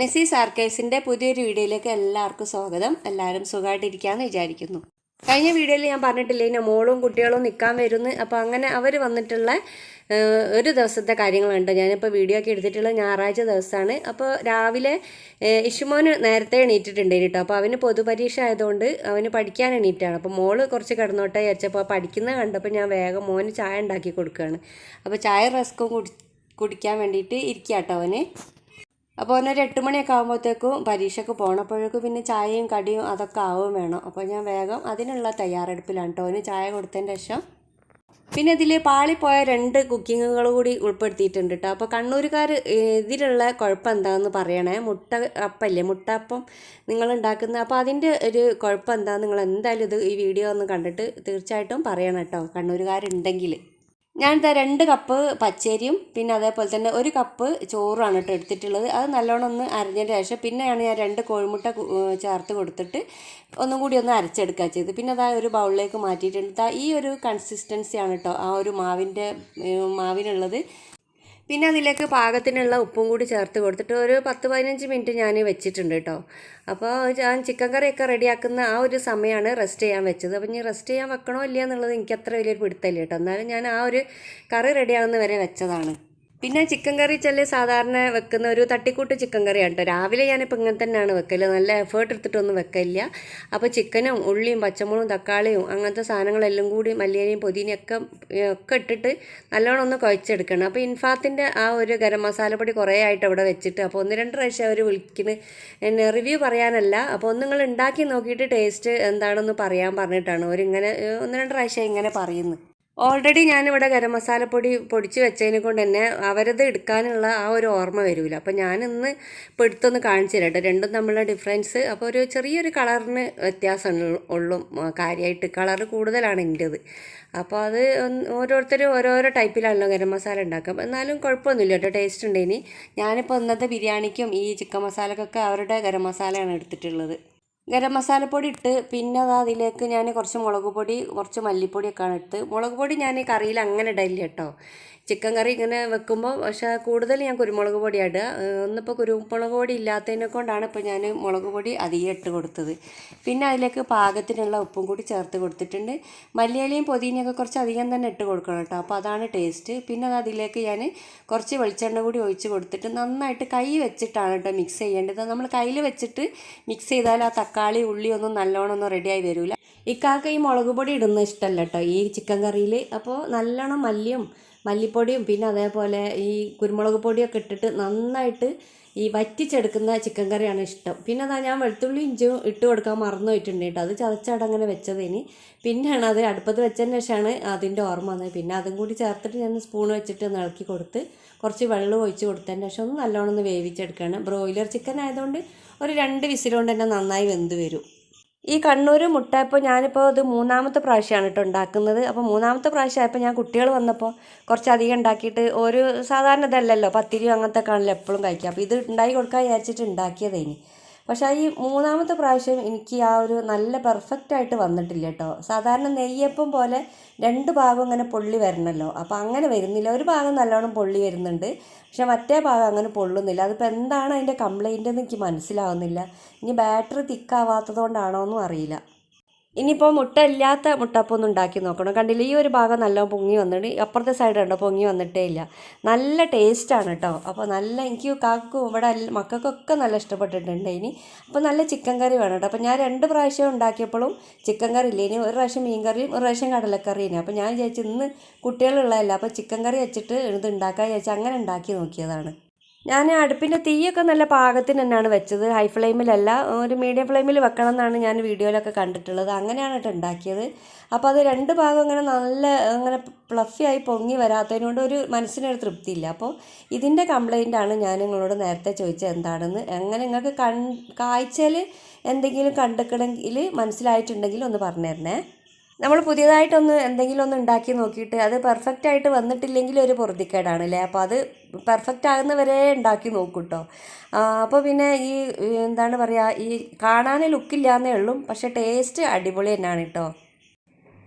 നെസീസ് ആർക്കേഴ്സിന്റെ പുതിയൊരു വീഡിയോയിലേക്ക് എല്ലാവർക്കും സ്വാഗതം. എല്ലാവരും സുഖമായിട്ടിരിക്കാമെന്ന് വിചാരിക്കുന്നു. കഴിഞ്ഞ വീഡിയോയിൽ ഞാൻ പറഞ്ഞിട്ടില്ലേ ഇനി മോളും കുട്ടികളും നിൽക്കാൻ വരുന്നു. അപ്പോൾ അങ്ങനെ അവർ വന്നിട്ടുള്ള ഒരു ദിവസത്തെ കാര്യങ്ങളുണ്ട്. ഞാനിപ്പോൾ വീഡിയോ ഒക്കെ എടുത്തിട്ടുള്ളത് ഞായറാഴ്ച ദിവസമാണ് അപ്പോൾ രാവിലെ ഇഷുമോന് നേരത്തെ എണീറ്റിട്ടുണ്ട് കേട്ടോ അപ്പോൾ അവന് പൊതുപരീക്ഷ ആയതുകൊണ്ട് അവന് പഠിക്കാൻ എണീറ്റാണ്. അപ്പോൾ മോൾ കുറച്ച് കിടന്നോട്ടെ വിചാരിച്ചപ്പോൾ പഠിക്കുന്നത് കണ്ടപ്പോൾ ഞാൻ വേഗം മോന് ചായ ഉണ്ടാക്കി കൊടുക്കുകയാണ് അപ്പോൾ ചായ റസ്ക്കും കുടി കുടിക്കാൻ വേണ്ടിയിട്ട് ഇരിക്കുക കേട്ടോ അവന്. അപ്പോൾ അവനൊരു എട്ട് മണിയൊക്കെ ആകുമ്പോഴത്തേക്കും പരീക്ഷയ്ക്ക് പോണപ്പോഴേക്കും പിന്നെ ചായയും കടിയും അതൊക്കെ ആവും വേണം. അപ്പോൾ ഞാൻ വേഗം അതിനുള്ള തയ്യാറെടുപ്പിലാണ് കേട്ടോ അവന് ചായ കൊടുത്തതിന് ശേഷം പിന്നെ ഇതിൽ പാളിപ്പോയ രണ്ട് കുക്കിങ്ങുകൾ കൂടി ഉൾപ്പെടുത്തിയിട്ടുണ്ട് കേട്ടോ അപ്പോൾ കണ്ണൂരുകാർ ഇതിലുള്ള കുഴപ്പം എന്താണെന്ന് പറയണേ. മുട്ട അപ്പല്ലേ? മുട്ട അപ്പം നിങ്ങൾ ഉണ്ടാക്കുന്ന അപ്പോൾ അതിന്റെ ഒരു കുഴപ്പം എന്താണെന്ന് നിങ്ങൾ എന്തായാലും ഇത് ഈ വീഡിയോ ഒന്ന് കണ്ടിട്ട് തീർച്ചയായിട്ടും പറയണം കേട്ടോ കണ്ണൂരുകാരുണ്ടെങ്കിൽ ഞാനിതാ രണ്ട് കപ്പ് പച്ചരിയും പിന്നെ അതേപോലെ തന്നെ ഒരു കപ്പ് ചോറുമാണ് കേട്ടോ എടുത്തിട്ടുള്ളത്. അത് നല്ലോണം ഒന്ന് അരഞ്ഞതിന് ശേഷം പിന്നെയാണ് ഞാൻ രണ്ട് കോഴിമുട്ട ചേർത്ത് കൊടുത്തിട്ട് ഒന്നും കൂടി ഒന്ന് അരച്ചെടുക്കുക ചെയ്ത് പിന്നെ അതാ ഒരു ബൗളിലേക്ക് മാറ്റിയിട്ടുണ്ട്. ഈ ഒരു കൺസിസ്റ്റൻസിയാണ് കേട്ടോ ആ ഒരു മാവിന്റെ മാവിനുള്ളത്. പിന്നെ അതിലേക്ക് പാകത്തിനുള്ള ഉപ്പും കൂടി ചേർത്ത് കൊടുത്തിട്ട് ഒരു പത്ത് പതിനഞ്ച് മിനിറ്റ് ഞാൻ വെച്ചിട്ടുണ്ട് കേട്ടോ. അപ്പോൾ ഞാൻ ചിക്കൻ കറിയൊക്കെ റെഡിയാക്കുന്ന ആ ഒരു സമയമാണ് റെസ്റ്റ് ചെയ്യാൻ വെച്ചത്. അപ്പോൾ ഇനി റെസ്റ്റ് ചെയ്യാൻ വെക്കണോ ഇല്ല എന്നുള്ളത് എനിക്ക് അത്ര വലിയൊരു പിടുത്തമില്ല കേട്ടോ. എന്നാലും ഞാൻ ആ ഒരു കറി റെഡിയാകുന്ന വരെ വെച്ചതാണ്. പിന്നെ ചിക്കൻ കറി ചില സാധാരണ വെക്കുന്ന ഒരു തട്ടിക്കൂട്ട് ചിക്കൻ കറിയാണ് കേട്ടോ. രാവിലെ ഞാനിപ്പോൾ ഇങ്ങനെ തന്നെയാണ് വെക്കൽ. നല്ല എഫേർട്ട് എടുത്തിട്ടൊന്നും വെക്കില്ല അപ്പോൾ ചിക്കനും ഉള്ളിയും പച്ചമുളകും തക്കാളിയും അങ്ങനത്തെ സാധനങ്ങളെല്ലാം കൂടി മല്ലിയലയും പുതിനയും ഒക്കെ ഇട്ടിട്ട് നല്ലോണം ഒന്ന് കുഴച്ചെടുക്കണം. അപ്പോൾ ഇൻഫാത്തിന്റെ ആ ഒരു ഗരം മസാലപ്പൊടി കുറേ ആയിട്ട് അവിടെ വെച്ചിട്ട് അപ്പോൾ ഒന്ന് രണ്ട് പ്രാവശ്യം അവർ വിളിക്കുന്നത് എന്നെ റിവ്യൂ പറയാനല്ല. അപ്പോൾ ഒന്ന് നിങ്ങൾ ഉണ്ടാക്കി നോക്കിയിട്ട് ടേസ്റ്റ് എന്താണെന്ന് പറയാൻ പറഞ്ഞിട്ടാണ്. അവരിങ്ങനെ ഒന്ന് രണ്ട് പ്രാവശ്യം ഇങ്ങനെ പറയുന്നു. ഓൾറെഡി ഞാനിവിടെ ഗരം മസാലപ്പൊടി പൊടിച്ച് വെച്ചതിനെ കൊണ്ട് തന്നെ അവരത് എടുക്കാനുള്ള ആ ഒരു ഓർമ്മ വരില്ല അപ്പോൾ ഞാനിന്ന് ഇപ്പോൾ എടുത്തൊന്ന് കാണിച്ചു തരാം കേട്ടോ രണ്ടും തമ്മിലുള്ള ഡിഫറൻസ് അപ്പോൾ ഒരു ചെറിയൊരു കളറിന് വ്യത്യാസം ഉള്ളു കാര്യമായിട്ട് കളർ കൂടുതലാണ് എന്റെത്. അപ്പോൾ അത് ഓരോരുത്തരും ഓരോരോ ടൈപ്പിലാണല്ലോ ഗരം മസാല ഉണ്ടാക്കുക. എന്നാലും കുഴപ്പമൊന്നുമില്ല കേട്ടോ ടേസ്റ്റ് ഉണ്ട് ഇനി ഞാനിപ്പോൾ ഇന്നത്തെ ബിരിയാണിക്കും ഈ ചിക്കൻ മസാലക്കൊക്കെ അവരുടെ ഗരം മസാലയാണ് എടുത്തിട്ടുള്ളത്. ഗരം മസാലപ്പൊടി ഇട്ട് പിന്നെ അത് അതിലേക്ക് ഞാൻ കുറച്ച് മുളക് പൊടി കുറച്ച് മല്ലിപ്പൊടിയൊക്കെയാണ് ഇട്ട്. മുളക് പൊടി ഞാൻ കറിയിൽ അങ്ങനെ ഇടയില്ല കേട്ടോ. ചിക്കൻ കറി ഇങ്ങനെ വെക്കുമ്പോൾ പക്ഷേ കൂടുതൽ ഞാൻ കുരുമുളക് പൊടിയാണ് ഇടുക ഒന്നിപ്പോൾ കുരുമുളക് പൊടി ഇല്ലാത്തതിനെ കൊണ്ടാണ് ഇപ്പോൾ ഞാൻ മുളക് പൊടി അധികം ഇട്ട് കൊടുത്തത്. പിന്നെ അതിലേക്ക് പാകത്തിനുള്ള ഉപ്പും കൂടി ചേർത്ത് കൊടുത്തിട്ടുണ്ട്. മല്ലിയിലയും പൊതിനയൊക്കെ കുറച്ച് അധികം തന്നെ ഇട്ട് കൊടുക്കണം കേട്ടോ. അപ്പോൾ അതാണ് ടേസ്റ്റ്. പിന്നെ അത് അതിലേക്ക് ഞാൻ കുറച്ച് വെളിച്ചെണ്ണ കൂടി ഒഴിച്ച് കൊടുത്തിട്ട് നന്നായിട്ട് കൈ വെച്ചിട്ടാണ് കേട്ടോ മിക്സ് ചെയ്യേണ്ടത്. നമ്മൾ കയ്യിൽ വെച്ചിട്ട് മിക്സ് ചെയ്താൽ ആ തക്കാളി ഉള്ളി ഒന്നും നല്ലോണം ഒന്നും റെഡിയായി വരില്ല ഇക്കാൾക്ക് ഈ മുളക് പൊടി ഇടുന്ന ഇഷ്ടമല്ല കേട്ടോ ഈ ചിക്കൻ കറിയിൽ അപ്പോൾ നല്ലോണം മല്ലിയും മല്ലിപ്പൊടിയും പിന്നെ അതേപോലെ ഈ കുരുമുളക് പൊടിയൊക്കെ ഇട്ടിട്ട് നന്നായിട്ട് ഈ വറ്റിച്ചെടുക്കുന്ന ചിക്കൻ കറിയാണ് ഇഷ്ടം. പിന്നെ അതാ ഞാൻ വെളുത്തുള്ളി ഇഞ്ചും ഇട്ട് കൊടുക്കാൻ മറന്നു പോയിട്ടുണ്ട് അത് ചതച്ചാട് അങ്ങനെ വെച്ചത് ഇനി പിന്നെയാണ് അത് അടുപ്പത്ത് വെച്ചതിന് ശേഷമാണ് അതിന്റെ ഓർമ്മ വന്നത്. പിന്നെ അതും കൂടി ചേർത്തിട്ട് ഞാൻ സ്പൂൺ വെച്ചിട്ട് ഇളക്കി കൊടുത്ത് കുറച്ച് വെള്ളം ഒഴിച്ച് കൊടുത്തതിന് ശേഷം ഒന്ന് നല്ലോണം ഒന്ന് വേവിച്ചെടുക്കുകയാണ്. ബ്രോയിലർ ചിക്കൻ ആയതുകൊണ്ട് ഒരു രണ്ട് വിസിലുകൊണ്ട് തന്നെ നന്നായി വെന്ത് വരും. ഈ കണ്ണൂർ മുട്ട ഇപ്പോൾ ഞാനിപ്പോൾ ഇത് മൂന്നാമത്തെ പ്രാവശ്യമാണ് കേട്ടോ ഉണ്ടാക്കുന്നത്. അപ്പോൾ മൂന്നാമത്തെ പ്രാവശ്യമായപ്പോൾ ഞാൻ കുട്ടികൾ വന്നപ്പോൾ കുറച്ചധികം ഉണ്ടാക്കിയിട്ട് ഒരു സാധാരണ ഇതല്ലല്ലോ പത്തിരിയും അങ്ങനത്തെ കാണില്ല എപ്പോഴും കഴിക്കുക. അപ്പോൾ ഇത് ഉണ്ടാക്കി കൊടുക്കാൻ വിചാരിച്ചിട്ട് ഉണ്ടാക്കിയതേനി. പക്ഷേ ഈ മൂന്നാമത്തെ പ്രാവശ്യം എനിക്ക് ആ ഒരു നല്ല പെർഫെക്റ്റ് ആയിട്ട് വന്നിട്ടില്ല കേട്ടോ. സാധാരണ നെയ്യപ്പം പോലെ രണ്ട് ഭാഗം ഇങ്ങനെ പൊള്ളി വരണമല്ലോ അപ്പോൾ അങ്ങനെ വരുന്നില്ല. ഒരു ഭാഗം നല്ലോണം പൊള്ളി വരുന്നുണ്ട്. പക്ഷെ മറ്റേ ഭാഗം അങ്ങനെ പൊള്ളുന്നില്ല. അതിപ്പോൾ എന്താണ് അതിന്റെ കംപ്ലൈന്റ് എന്ന് എനിക്ക് മനസ്സിലാവുന്നില്ല. ഇനി ബാറ്ററി തിക്കാവാത്തത് കൊണ്ടാണോ എന്നും അറിയില്ല. ഇനിയിപ്പോൾ മുട്ട ഇല്ലാത്ത മുട്ടപ്പം ഒന്ന് ഉണ്ടാക്കി നോക്കണം. കണ്ടില്ല ഈ ഒരു ഭാഗം നല്ല പൊങ്ങി വന്നിട്ട് അപ്പുറത്തെ സൈഡ് ഉണ്ടോ പൊങ്ങി വന്നിട്ടേ ഇല്ല. നല്ല ടേസ്റ്റാണ് കേട്ടോ അപ്പോൾ നല്ല എനിക്ക് കാക്കും ഇവിടെ മക്കൾക്കൊക്കെ നല്ല ഇഷ്ടപ്പെട്ടിട്ടുണ്ട് ഇനി. അപ്പോൾ നല്ല ചിക്കൻ കറി വേണം കേട്ടോ അപ്പോൾ ഞാൻ രണ്ട് പ്രാവശ്യം ഉണ്ടാക്കിയപ്പോഴും ചിക്കൻ കറി ഇല്ല? ഇനി ഒരു പ്രാവശ്യം മീൻ കറിയും ഒരു പ്രാവശ്യം കടലക്കറിയും. അപ്പോൾ ഞാൻ വിചാരിച്ചു ഇന്ന് കുട്ടികളുള്ളതല്ല. അപ്പോൾ ചിക്കൻ കറി വെച്ചിട്ട് ഇത് ഉണ്ടാക്കാൻ വിചാരിച്ചു അങ്ങനെ ഉണ്ടാക്കി നോക്കിയതാണ്. ഞാൻ അടുപ്പിന്റെ തീയൊക്കെ നല്ല പാകത്തിന് തന്നെയാണ് വെച്ചത്. ഹൈ ഫ്ലെയിമിലല്ല ഒരു മീഡിയം ഫ്ലെയിമിൽ വെക്കണം എന്നാണ് ഞാൻ വീഡിയോയിലൊക്കെ കണ്ടിട്ടുള്ളത്. അങ്ങനെയാണ് കേട്ടോ ഉണ്ടാക്കിയത്. അപ്പോൾ അത് രണ്ട് ഭാഗം അങ്ങനെ നല്ല അങ്ങനെ പ്ലഫി ആയി പൊങ്ങി വരാത്തതിനോട് ഒരു മനസ്സിനൊരു തൃപ്തിയില്ല. അപ്പോൾ ഇതിന്റെ ആണ് ഞാൻ നിങ്ങളോട് നേരത്തെ ചോദിച്ചത് എന്താണെന്ന്. അങ്ങനെ നിങ്ങൾക്ക് കൺ കാഴ്ചയിൽ എന്തെങ്കിലും കണ്ടിക്കണമെങ്കിൽ മനസ്സിലായിട്ടുണ്ടെങ്കിൽ ഒന്ന് പറഞ്ഞു തരണേ നമ്മൾ പുതിയതായിട്ടൊന്ന് എന്തെങ്കിലും ഒന്ന് ഉണ്ടാക്കി നോക്കിയിട്ട് അത് പെർഫെക്റ്റ് ആയിട്ട് വന്നിട്ടില്ലെങ്കിൽ ഒരു പൊറുതിക്കേടാണ് അല്ലേ അപ്പോൾ അത് പെർഫെക്റ്റ് ആകുന്നവരെ ഉണ്ടാക്കി നോക്കും കേട്ടോ അപ്പോൾ പിന്നെ ഈ എന്താണ് പറയുക ഈ കാണാൻ ലുക്കില്ലാന്നേ ഉള്ളൂ പക്ഷേ ടേസ്റ്റ് അടിപൊളി തന്നെയാണ് കേട്ടോ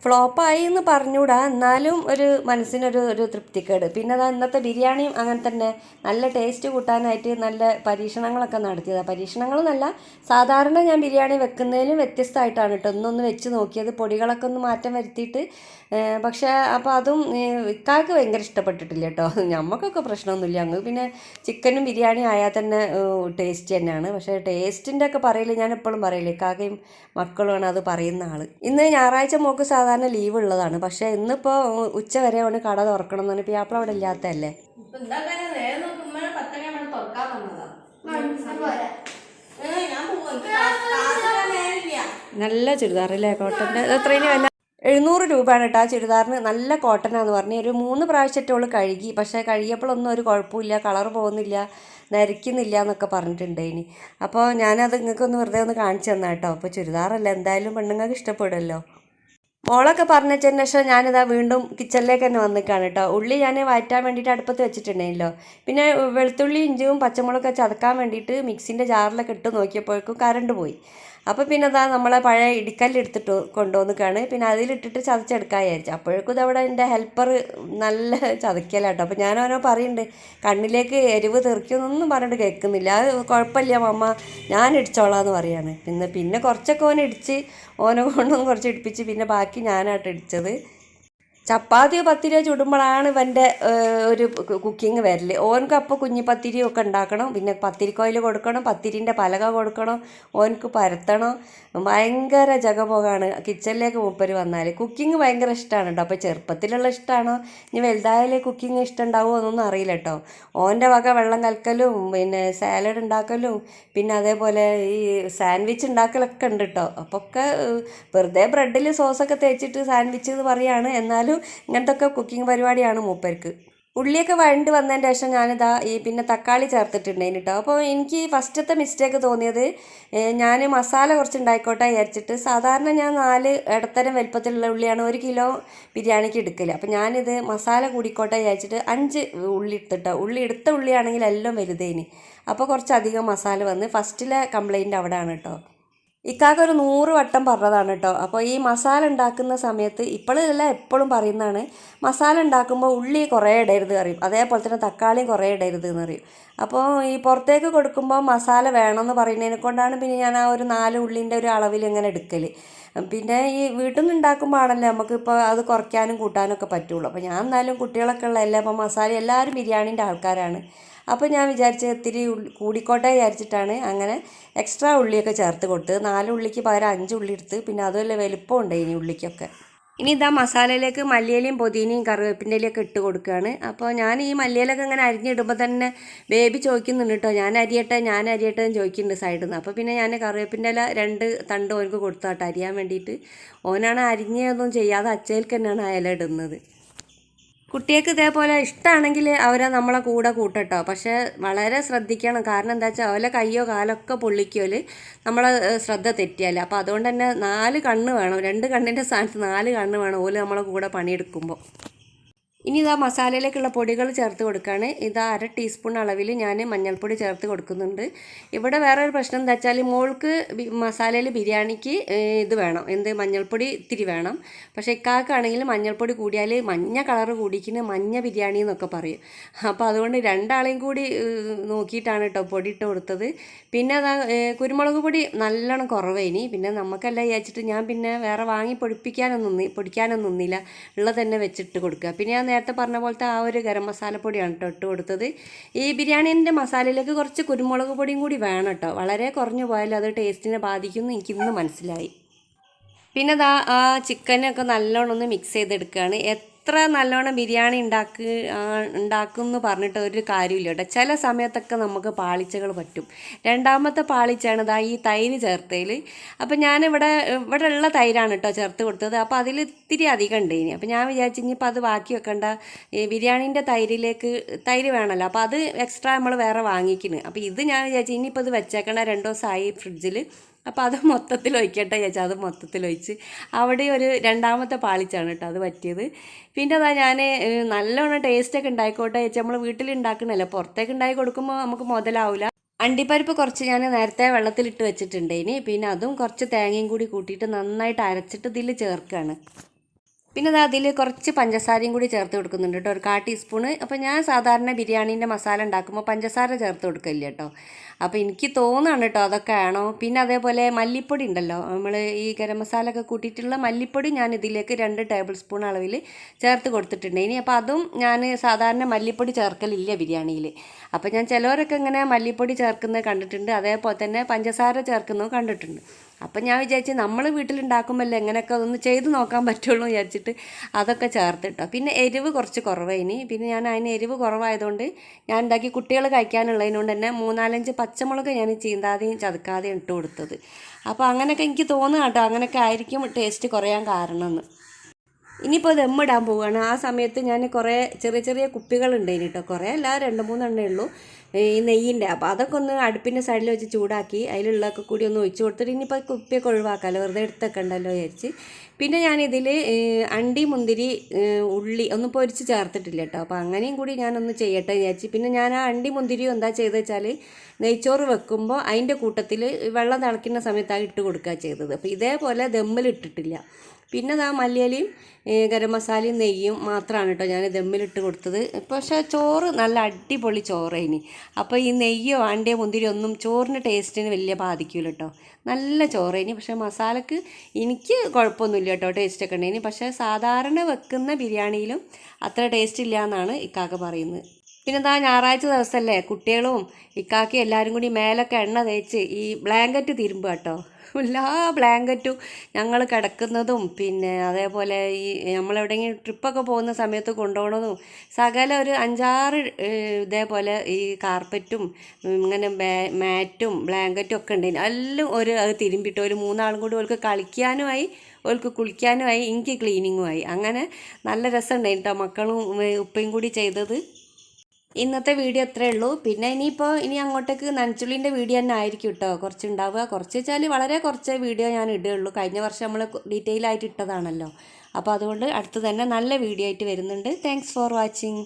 ഫ്ലോപ്പായി എന്ന് പറഞ്ഞുകൂടാ എന്നാലും ഒരു മനസ്സിനൊരു ഒരു തൃപ്തിക്കേട്. പിന്നെ അതാ ഇന്നത്തെ ബിരിയാണിയും അങ്ങനെ തന്നെ. നല്ല ടേസ്റ്റ് കൂട്ടാനായിട്ട് നല്ല പരീക്ഷണങ്ങളൊക്കെ നടത്തിയതാണ് പരീക്ഷണങ്ങളൊന്നല്ല സാധാരണ ഞാൻ ബിരിയാണി വെക്കുന്നതിലും വ്യത്യസ്തമായിട്ടാണ് കേട്ടോ. ഒന്നൊന്ന് വെച്ച് നോക്കിയത്. പൊടികളൊക്കെ ഒന്ന് മാറ്റം വരുത്തിയിട്ട് പക്ഷേ അപ്പോൾ അതും ഇക്കാക്ക് ഭയങ്കര ഇഷ്ടപ്പെട്ടിട്ടില്ല കേട്ടോ. ഞമ്മക്കൊക്കെ പ്രശ്നമൊന്നുമില്ല. അങ്ങ് പിന്നെ ചിക്കനും ബിരിയാണി ആയാൽ തന്നെ ടേസ്റ്റ് തന്നെയാണ്. പക്ഷേ ടേസ്റ്റിന്റെ ഒക്കെ പറയില്ല ഞാൻ എപ്പോഴും പറയില്ല ഇക്കാക്കയും മക്കളുമാണ് അത് പറയുന്ന ആൾ ഇന്ന് ഞായറാഴ്ച മോക്ക് സാധാരണ ലീവ് ഉള്ളതാണ്. പക്ഷെ ഇന്നിപ്പോ ഉച്ച വരെ അവന് കട തുറക്കണം എന്ന് പറഞ്ഞപ്പോൾ അപ്പോൾ അവിടെ ഇല്ലാത്തതല്ലേ? നല്ല ചുരിദാറല്ലേ കോട്ടന്റെ എത്രയും വില എഴുന്നൂറ് രൂപയാണ് കേട്ടോ ആ ചുരിദാറിന്. നല്ല കോട്ടനാന്ന് പറഞ്ഞ്. ഒരു മൂന്ന് പ്രാവശ്യത്തോൾ കഴുകി. പക്ഷേ കഴുകിയപ്പോഴൊന്നും ഒരു കുഴപ്പമില്ല. കളർ പോകുന്നില്ല. നരയ്ക്കുന്നില്ല എന്നൊക്കെ പറഞ്ഞിട്ടുണ്ട് ഇനി. അപ്പോൾ ഞാനത് നിങ്ങൾക്കൊന്ന് വെറുതെ ഒന്ന് കാണിച്ചു തന്നാട്ടോ. അപ്പോൾ ചുരിദാറല്ല. എന്തായാലും പെണ്ണുങ്ങൾക്ക് ഇഷ്ടപ്പെടുമല്ലോ. മോളൊക്കെ പറഞ്ഞതിന് ശേഷം ഞാനിതാ വീണ്ടും കിച്ചണിലേക്ക് തന്നെ വന്നിക്കാണ് കേട്ടോ ഉള്ളി ഞാൻ വഴറ്റാൻ വേണ്ടിയിട്ട് അടുപ്പത്ത് വെച്ചിട്ടുണ്ടായില്ലോ പിന്നെ വെളുത്തുള്ളി ഇഞ്ചിയും പച്ചമുളകൊക്കെ ചതക്കാൻ വേണ്ടിയിട്ട് മിക്സിന്റെ ജാറിലൊക്കെ ഇട്ട് നോക്കിയപ്പോഴേക്കും കറണ്ട് പോയി. അപ്പോൾ പിന്നെ അതാ നമ്മളെ പഴയ ഇടിക്കല്ലെടുത്തിട്ട് കൊണ്ടുവന്നിക്കാണ്. പിന്നെ അതിലിട്ടിട്ട് ചതച്ചെടുക്കാൻ വിചാരിച്ചു. അപ്പോഴേക്കും ഇതവിടെ എന്റെ ഹെൽപ്പർ നല്ല ചതക്കലാട്ടോ. അപ്പോൾ ഞാൻ ഓരോ പറയുന്നുണ്ട് കണ്ണിലേക്ക് എരിവ് തെറിക്കുമെന്നൊന്നും പറഞ്ഞിട്ട് കേൾക്കുന്നില്ല. അത് കുഴപ്പമില്ല അമ്മ ഞാൻ ഇടിച്ചോളാം എന്ന് പറയാണ്. പിന്നെ പിന്നെ കുറച്ചൊക്കെ ഓനെ ഇടിച്ച് ഓനെ കൊണ്ടും കുറച്ച് ഇടിപ്പിച്ച് പിന്നെ ബാക്കി ഞാനാട്ടോ ഇടിച്ചത്. ചപ്പാത്തിയോ പത്തിരിയോ ചുടുമ്പോഴാണ് ഇവന്റെ ഒരു കുക്കിംഗ് വരൽ ഓനക്ക് അപ്പോൾ കുഞ്ഞി പത്തിരി ഒക്കെ ഉണ്ടാക്കണം. പിന്നെ പത്തിരിക്കോയിൽ കൊടുക്കണം പത്തിരിന്റെ പലക കൊടുക്കണം ഓനക്ക് പരത്തണം. ഭയങ്കര ജഗപോകാണ് കിച്ചണിലേക്ക് മൂപ്പര് വന്നാൽ കുക്കിംഗ് ഭയങ്കര ഇഷ്ടമാണ് കേട്ടോ അപ്പോൾ ചെറുപ്പത്തിലുള്ള ഇഷ്ടമാണോ ഇനി വലുതായാലേ കുക്കിംഗ് ഇഷ്ടം ഉണ്ടാവുമോ എന്നൊന്നും അറിയില്ല കേട്ടോ ഓന്റെ വക വെള്ളം കലക്കലും പിന്നെ സാലഡ് ഉണ്ടാക്കലും പിന്നെ അതേപോലെ ഈ സാൻഡ്വിച്ച് ഉണ്ടാക്കലൊക്കെ ഉണ്ട് കേട്ടോ അപ്പോൾ ഒക്കെ വെറുതെ ബ്രെഡിൽ സോസൊക്കെ തേച്ചിട്ട് സാൻഡ്വിച്ച് എന്ന് പറയുകയാണ് എന്നാലും ഇങ്ങനത്തെ ഒക്കെ കുക്കിംഗ് പരിപാടിയാണ് മൂപ്പർക്ക്. ഉള്ളിയൊക്കെ വഴണ്ട് വന്നതിന് ശേഷം ഞാനിതാ ഈ പിന്നെ തക്കാളി ചേർത്തിട്ടുണ്ടായിന് കേട്ടോ അപ്പോൾ എനിക്ക് ഫസ്റ്റത്തെ മിസ്റ്റേക്ക് തോന്നിയത് ഞാൻ മസാല കുറച്ച് ഉണ്ടായിക്കോട്ടെ വിചാരിച്ചിട്ട് സാധാരണ ഞാൻ നാല് ഇടത്തരം വലുപ്പത്തിലുള്ള ഉള്ളിയാണ് ഒരു കിലോ ബിരിയാണിക്ക് എടുക്കൽ. അപ്പോൾ ഞാനിത് മസാല കൂടിക്കോട്ടെ വിചാരിച്ചിട്ട് അഞ്ച് ഉള്ളി എടുത്തിട്ടോ ഉള്ളി എടുത്ത ഉള്ളിയാണെങ്കിൽ എല്ലാം വലുതേനി. അപ്പോൾ കുറച്ചധികം മസാല വന്ന് ഫസ്റ്റിലെ കംപ്ലയിന്റ് അവിടെയാണ് കേട്ടോ. ഇക്കാക്ക് ഒരു നൂറ് വട്ടം പറഞ്ഞതാണ് കേട്ടോ. അപ്പോൾ ഈ മസാല ഉണ്ടാക്കുന്ന സമയത്ത് ഇപ്പോഴല്ല എപ്പോഴും പറയുന്നതാണ് മസാല ഉണ്ടാക്കുമ്പോൾ ഉള്ളി കുറേ ഇടരുത് അറിയും അതേപോലെ തന്നെ തക്കാളിയും കുറേ ഇടരുത് എന്ന് അറിയും അപ്പോൾ ഈ പുറത്തേക്ക് കൊടുക്കുമ്പോൾ മസാല വേണമെന്ന് പറയുന്നതിനെ കൊണ്ടാണ് പിന്നെ ഞാൻ ആ ഒരു നാല് ഉള്ളിന്റെ ഒരു അളവിൽ ഇങ്ങനെ എടുക്കൽ പിന്നെ ഈ വീട്ടിൽ നിന്ന് ഉണ്ടാക്കുമ്പോഴാണല്ലോ നമുക്കിപ്പോൾ അത് കുറയ്ക്കാനും കൂട്ടാനും ഒക്കെ പറ്റുള്ളൂ. അപ്പോൾ ഞാൻ എന്നാലും കുട്ടികളൊക്കെ ഉള്ളതല്ലേ അപ്പോൾ മസാല എല്ലാവരും ബിരിയാണീന്റെ ആൾക്കാരാണ്. അപ്പോൾ ഞാൻ വിചാരിച്ച ഇത്തിരി കൂടിക്കോട്ടെ വിചാരിച്ചിട്ടാണ് അങ്ങനെ എക്സ്ട്രാ ഉള്ളിയൊക്കെ ചേർത്ത് കൊടുത്ത് നാല് ഉള്ളിക്ക് പകരം അഞ്ച് ഉള്ളി എടുത്ത് പിന്നെ അതുമല്ല വലിപ്പം ഇനി ഉള്ളിക്കൊക്കെ. ഇനി ഇതാ മസാലയിലേക്ക് മല്ലിയിലയും പൊതിനയും കറിവേപ്പിന്റെ ഇലയൊക്കെ ഇട്ട് കൊടുക്കുകയാണ്. അപ്പോൾ ഞാൻ ഈ മല്ലിയിലൊക്കെ ഇങ്ങനെ അരിഞ്ഞിടുമ്പോൾ തന്നെ ബേബി ചോദിക്കുന്നുണ്ട് കേട്ടോ ഞാൻ അരിയട്ടെ ഞാൻ അരിയട്ടെ എന്ന് ചോദിക്കുന്നുണ്ട് സൈഡിൽ നിന്ന് അപ്പോൾ പിന്നെ ഞാൻ കറിവേപ്പിന്റെ ഇല രണ്ട് തണ്ട് ഓനക്ക് കൊടുത്തു കേട്ടോ അരിയാൻ വേണ്ടിയിട്ട്. ഓനാണ് അരിഞ്ഞതൊന്നും ചെയ്യാതെ അച്ചയിൽക്ക് തന്നെയാണ് ആ ഇല ഇടുന്നത്. കുട്ടികൾക്ക് ഇതേപോലെ ഇഷ്ടമാണെങ്കിൽ അവരെ നമ്മളെ കൂടെ കൂട്ടട്ടോ. പക്ഷേ വളരെ ശ്രദ്ധിക്കണം. കാരണം എന്താ വെച്ചാൽ അവരെ കയ്യോ കാലൊക്കെ പൊള്ളിക്കോൽ നമ്മളെ ശ്രദ്ധ തെറ്റിയാൽ അപ്പോൾ അതുകൊണ്ട് തന്നെ നാല് കണ്ണ് വേണം. രണ്ട് കണ്ണിന്റെ സ്ഥാനത്ത് നാല് കണ്ണ് വേണം ഓൽ നമ്മളെ കൂടെ പണിയെടുക്കുമ്പോൾ ഇനി ഇതാ മസാലയിലേക്കുള്ള പൊടികൾ ചേർത്ത് കൊടുക്കുകയാണ്. ഇതാ അര ടീസ്പൂൺ അളവിൽ ഞാൻ മഞ്ഞൾപ്പൊടി ചേർത്ത് കൊടുക്കുന്നുണ്ട്. ഇവിടെ വേറെ ഒരു പ്രശ്നം എന്താ വെച്ചാൽ മോൾക്ക് മസാലയിൽ ബിരിയാണിക്ക് ഇത് വേണം. എന്ത് മഞ്ഞൾപ്പൊടി ഇത്തിരി വേണം. പക്ഷേ ഇക്കാക്കാണെങ്കിൽ മഞ്ഞൾപ്പൊടി കൂടിയാൽ മഞ്ഞ കളർ കൂടിക്കുന്ന മഞ്ഞ ബിരിയാണി എന്നൊക്കെ പറയും. അപ്പോൾ അതുകൊണ്ട് രണ്ടാളെയും കൂടി നോക്കിയിട്ടാണ് കേട്ടോ പൊടി ഇട്ട് കൊടുത്തത്. പിന്നെ അതാ കുരുമുളക് പൊടി നല്ലോണം കുറവേനി പിന്നെ നമുക്കല്ല വിചാരിച്ചിട്ട് ഞാൻ പിന്നെ വേറെ വാങ്ങി പൊടിപ്പിക്കാനൊന്നും പൊടിക്കാനൊന്നും നിന്നില്ല. ഉള്ളത് തന്നെ വെച്ചിട്ട് കൊടുക്കുക. പിന്നെ ഞാൻ നേരത്തെ പറഞ്ഞ പോലത്തെ ആ ഒരു ഗരം മസാലപ്പൊടിയാണ് കേട്ടോ ഇട്ട് കൊടുത്തത്. ഈ ബിരിയാണീന്റെ മസാലയിലേക്ക് കുറച്ച് കുരുമുളക് പൊടിയും കൂടി വേണം കേട്ടോ വളരെ കുറഞ്ഞു പോയാലും അത് ടേസ്റ്റിനെ ബാധിക്കുമെന്ന് എനിക്കിന്ന് മനസ്സിലായി. പിന്നെ ദാ ആ ചിക്കനൊക്കെ നല്ലോണം ഒന്ന് മിക്സ് ചെയ്തെടുക്കുകയാണ് എത്ര നല്ലോണം ബിരിയാണി ഉണ്ടാക്കി ഉണ്ടാക്കും എന്ന് പറഞ്ഞിട്ട് ഒരു കാര്യമില്ല കേട്ടോ. ചില സമയത്തൊക്കെ നമുക്ക് പാളിച്ചകൾ പറ്റും. രണ്ടാമത്തെ പാളിച്ചാണ് ഇതാ ഈ തൈര് ചേർത്തതിൽ അപ്പോൾ ഞാനിവിടെ ഇവിടെ ഉള്ള തൈരാണ് കേട്ടോ ചേർത്ത് കൊടുത്തത്. അപ്പോൾ അതിൽ ഇത്തിരി അധികം ഉണ്ട് ഇനി. അപ്പോൾ ഞാൻ വിചാരിച്ചു ഇനിയിപ്പോൾ അത് ബാക്കി വെക്കേണ്ട. ബിരിയാണീന്റെ തൈരിലേക്ക് തൈര് വേണമല്ലോ. അപ്പോൾ അത് എക്സ്ട്രാ നമ്മൾ വേറെ വാങ്ങിക്കുന്നു അപ്പോൾ ഇത് ഞാൻ വിചാരിച്ചു ഇനിയിപ്പോൾ ഇത് വെച്ചേക്കണ രണ്ട് ദിവസമായി ഫ്രിഡ്ജിൽ അപ്പോൾ അത് മൊത്തത്തിൽ ഒഴിക്കട്ടെ ചേച്ചാ അത് മൊത്തത്തിൽ ഒഴിച്ച് അവിടെ ഒരു രണ്ടാമത്തെ പാളിച്ചാണ് കേട്ടോ അത് പറ്റിയത്. പിന്നെ അതാ ഞാൻ നല്ലോണം ടേസ്റ്റൊക്കെ ഉണ്ടായിക്കോട്ടെ ചേച്ചി നമ്മൾ വീട്ടിൽ ഉണ്ടാക്കണല്ലോ പുറത്തേക്ക് ഉണ്ടാക്കി കൊടുക്കുമ്പോൾ നമുക്ക് മുതലാവില്ല അണ്ടിപ്പരിപ്പ് കുറച്ച് ഞാൻ നേരത്തെ വെള്ളത്തിലിട്ട് വെച്ചിട്ടുണ്ട് ഇനി പിന്നെ അതും കുറച്ച് തേങ്ങയും കൂടി കൂട്ടിയിട്ട് നന്നായിട്ട് അരച്ചിട്ട് ഇതിൽ ചേർക്കുകയാണ് പിന്നെ അത് അതിൽ കുറച്ച് പഞ്ചസാരയും കൂടി ചേർത്ത് കൊടുക്കുന്നുണ്ട് കേട്ടോ. ഒരു കാ ടീസ്പൂണ്. അപ്പോൾ ഞാൻ സാധാരണ ബിരിയാണീന്റെ മസാല ഉണ്ടാക്കുമ്പോൾ പഞ്ചസാര ചേർത്ത് കൊടുക്കില്ല കേട്ടോ. അപ്പോൾ എനിക്ക് തോന്നുകയാണ് കേട്ടോ അതൊക്കെ ആണോ. പിന്നെ അതേപോലെ മല്ലിപ്പൊടി ഉണ്ടല്ലോ. നമ്മൾ ഈ ഗരം മസാല ഒക്കെ കൂട്ടിയിട്ടുള്ള മല്ലിപ്പൊടി ഞാൻ ഇതിലേക്ക് രണ്ട് ടേബിൾ സ്പൂൺ അളവിൽ ചേർത്ത് കൊടുത്തിട്ടുണ്ട്. ഇനി അപ്പോൾ അതും ഞാൻ സാധാരണ മല്ലിപ്പൊടി ചേർക്കലില്ല ബിരിയാണിയിൽ അപ്പോൾ ഞാൻ ചിലവരൊക്കെ ഇങ്ങനെ മല്ലിപ്പൊടി ചേർക്കുന്നത് കണ്ടിട്ടുണ്ട്. അതേപോലെ തന്നെ പഞ്ചസാര ചേർക്കുന്നതും കണ്ടിട്ടുണ്ട്. അപ്പം ഞാൻ വിചാരിച്ചു നമ്മൾ വീട്ടിലുണ്ടാക്കുമ്പോൾ എങ്ങനെയൊക്കെ അതൊന്ന് ചെയ്ത് നോക്കാൻ പറ്റുള്ളൂ വിചാരിച്ചിട്ട് അതൊക്കെ ചേർത്തിട്ടോ. പിന്നെ എരിവ് കുറച്ച് കുറവായിനി പിന്നെ ഞാൻ അതിന് എരിവ് കുറവായതുകൊണ്ട് ഞാൻ ഉണ്ടാക്കി കുട്ടികൾ കഴിക്കാനുള്ളതിനോണ്ട് തന്നെ മൂന്നാലഞ്ച് പച്ചമുളക് ഞാൻ ചീന്താതെയും ചതുക്കാതെയും ഇട്ട് കൊടുത്തത്. അപ്പോൾ അങ്ങനെയൊക്കെ എനിക്ക് തോന്നുക കേട്ടോ. അങ്ങനെയൊക്കെ ആയിരിക്കും ടേസ്റ്റ് കുറയാൻ കാരണം എന്ന് ഇനിയിപ്പോൾ ദമ്മിടാൻ പോവുകയാണ്. ആ സമയത്ത് ഞാൻ കുറേ ചെറിയ ചെറിയ കുപ്പികളുണ്ട് കേട്ടോ കുറേ അല്ല രണ്ട് മൂന്നെണ്ണേ ഉള്ളൂ. ഈ നെയ്യിന്റെ. അപ്പോൾ അതൊക്കെ ഒന്ന് അടുപ്പിന്റെ സൈഡിൽ വെച്ച് ചൂടാക്കി അതിലുള്ളതൊക്കെ കൂടി ഒന്ന് ഒഴിച്ചു കൊടുത്തിട്ട് ഇനിയിപ്പോൾ കുപ്പിയൊക്കെ ഒഴിവാക്കാമല്ലോ വെറുതെ എടുത്തൊക്കെ ഉണ്ടല്ലോ വിചാരിച്ച്. പിന്നെ ഞാനിതിൽ അണ്ടി മുന്തിരി ഉള്ളി ഒന്നും പൊരിച്ച് ചേർത്തിട്ടില്ല കേട്ടോ അപ്പോൾ അങ്ങനെയും കൂടി ഞാനൊന്ന് ചെയ്യട്ടെ വിചാരിച്ച്. പിന്നെ ഞാൻ ആ അണ്ടി മുന്തിരിയും എന്താ ചെയ്തത് വെച്ചാൽ നെയ്ച്ചോറ് വെക്കുമ്പോൾ അതിന്റെ കൂട്ടത്തിൽ വെള്ളം തിളയ്ക്കുന്ന സമയത്താണ് ഇട്ട് കൊടുക്കുക ചെയ്തത്. അപ്പോൾ ഇതേപോലെ ദമ്മിൽ പിന്നെ ദാ മല്ലിയലയും ഗരം മസാലയും നെയ്യും മാത്രമാണ് കേട്ടോ ഞാൻ ദമ്മിലിട്ട് കൊടുത്തത്. പക്ഷേ ചോറ് നല്ല അടിപൊളി ചോറേനി അപ്പോൾ ഈ നെയ്യോ ആണ്ടിയോ മുന്തിരിയോ ഒന്നും ചോറിന്റെ ടേസ്റ്റിന് വലിയ ബാധിക്കില്ല കേട്ടോ നല്ല ചോറേനി പക്ഷേ മസാലക്ക് എനിക്ക് കുഴപ്പമൊന്നുമില്ല കേട്ടോ ടേസ്റ്റൊക്കെ ഉണ്ടേനി പക്ഷേ സാധാരണ വെക്കുന്ന ബിരിയാണിയിലും അത്ര ടേസ്റ്റ് ഇല്ല എന്നാണ് ഇക്കാക്ക പറയുന്നത്. പിന്നെ എന്താ ഞായറാഴ്ച ദിവസമല്ലേ കുട്ടികളും ഇക്കാക്കി എല്ലാവരും കൂടി മേലൊക്കെ എണ്ണ തേച്ച് ഈ ബ്ലാങ്കറ്റ് തിരുമ്പുക കേട്ടോ. എല്ലാ ബ്ലാങ്കറ്റും ഞങ്ങൾ കിടക്കുന്നതും പിന്നെ അതേപോലെ ഈ നമ്മളെവിടെയെങ്കിലും ട്രിപ്പൊക്കെ പോകുന്ന സമയത്ത് കൊണ്ടുപോകണതും സകല ഒരു അഞ്ചാറ് ഇതേപോലെ ഈ കാർപ്പറ്റും ഇങ്ങനെ മാറ്റും ബ്ലാങ്കറ്റും ഒക്കെ ഉണ്ടായിരുന്നു എല്ലാം ഒരു അത് തിരുമ്പിട്ട് ഒരു മൂന്നാളും കൂടി ഓൾക്ക് കളിക്കാനുമായി ഓൾക്ക് കുളിക്കാനുമായി എനിക്ക് ക്ലീനിങ്ങുമായി. അങ്ങനെ നല്ല രസമുണ്ടായിരുന്നു മക്കളും ഉപ്പയും കൂടി ചെയ്തത്. ഇന്നത്തെ വീഡിയോ അത്രേ ഉള്ളൂ. പിന്നെ ഇനിയിപ്പോൾ ഇനി അങ്ങോട്ടേക്ക് നനച്ചുള്ളിന്റെ വീഡിയോ തന്നെ ആയിരിക്കും കേട്ടോ കുറച്ച് ഉണ്ടാവുക. കുറച്ച് വെച്ചാൽ വളരെ കുറച്ച് വീഡിയോ ഞാൻ ഇടുകയുള്ളൂ. കഴിഞ്ഞ വർഷം നമ്മൾ ഡീറ്റെയിൽ ആയിട്ട് ഇട്ടതാണല്ലോ. അപ്പോൾ അതുകൊണ്ട് അടുത്ത് തന്നെ നല്ല വീഡിയോ ആയിട്ട് വരുന്നുണ്ട്. Thanks for watching